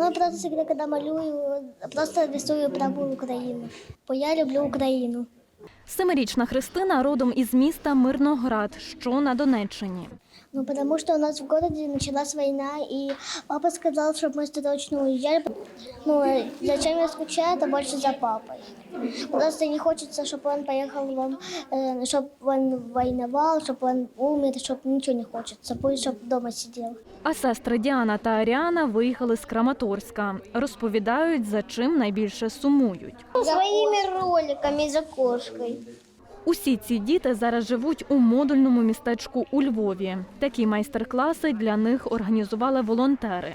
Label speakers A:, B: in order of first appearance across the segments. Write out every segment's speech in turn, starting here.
A: Ну, я просто всегда, когда малюю, просто рисую прапор України. Бо я люблю Україну.
B: Семирічна Христина родом із міста Мирноград, що на Донеччині.
A: Ну, потому что у нас в городе началась война, и папа сказал, чтобы мы срочно уезжали. Ну, э, зачем я скучаю, это больше за папой. Просто не хочется, чтобы он поехал, в, э, чтобы он воевал, чтобы он умер, чтобы ничего не хочется, пусть чтобы дома сидел.
B: А сестри Діана та Аріана виїхали з Краматорська. Розповідають, за чим найбільше сумують.
A: Своими роликами, за кошкой.
B: Усі ці діти зараз живуть у модульному містечку у Львові. Такі майстер-класи для них організували волонтери.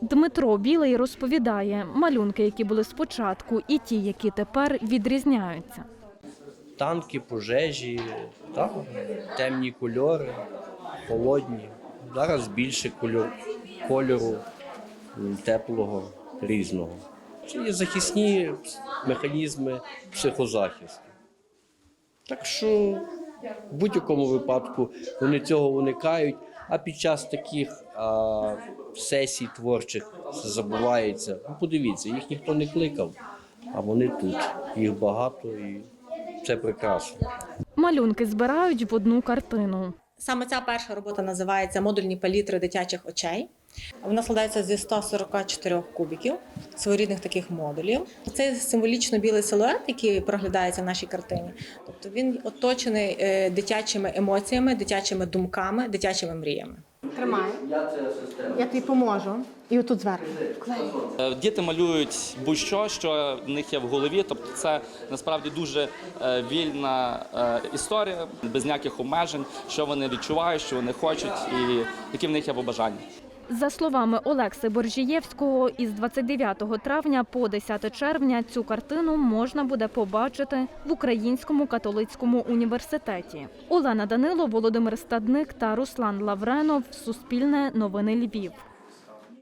B: Дмитро Білий розповідає, малюнки, які були спочатку, і ті, які тепер відрізняються.
C: танки, пожежі, так, темні кольори, холодні. Зараз більше кольору, кольору теплого, різного. Це є захисні механізми психозахисту. Так що в будь-якому випадку вони цього уникають, а під час таких а, сесій творчих це забувається. Ну, подивіться, їх ніхто не кликав, а вони тут. Їх багато і це прекрасно.
B: Малюнки збирають в одну картину.
D: Саме ця перша робота називається Модульні палітри дитячих очей. Вона складається зі 144 кубиків, своєрідних таких модулів. Це символічно білий силует, який проглядається в нашій картині. Тобто він оточений е, дитячими емоціями, дитячими думками, дитячими мріями.
E: Тримай. Я тобі поможу. І отут зверху.
F: Е, Діти малюють будь-що, що в них є в голові. Тобто, це насправді дуже е, вільна історія, без ніяких обмежень, що вони відчувають, що вони хочуть, і які в них є побажання.
B: За словами Олекси Боржієвського, із 29 травня по 10 червня цю картину можна буде побачити в Українському католицькому університеті. Олена Данило, Володимир Стадник та Руслан Лавренов. Суспільне новини Львів.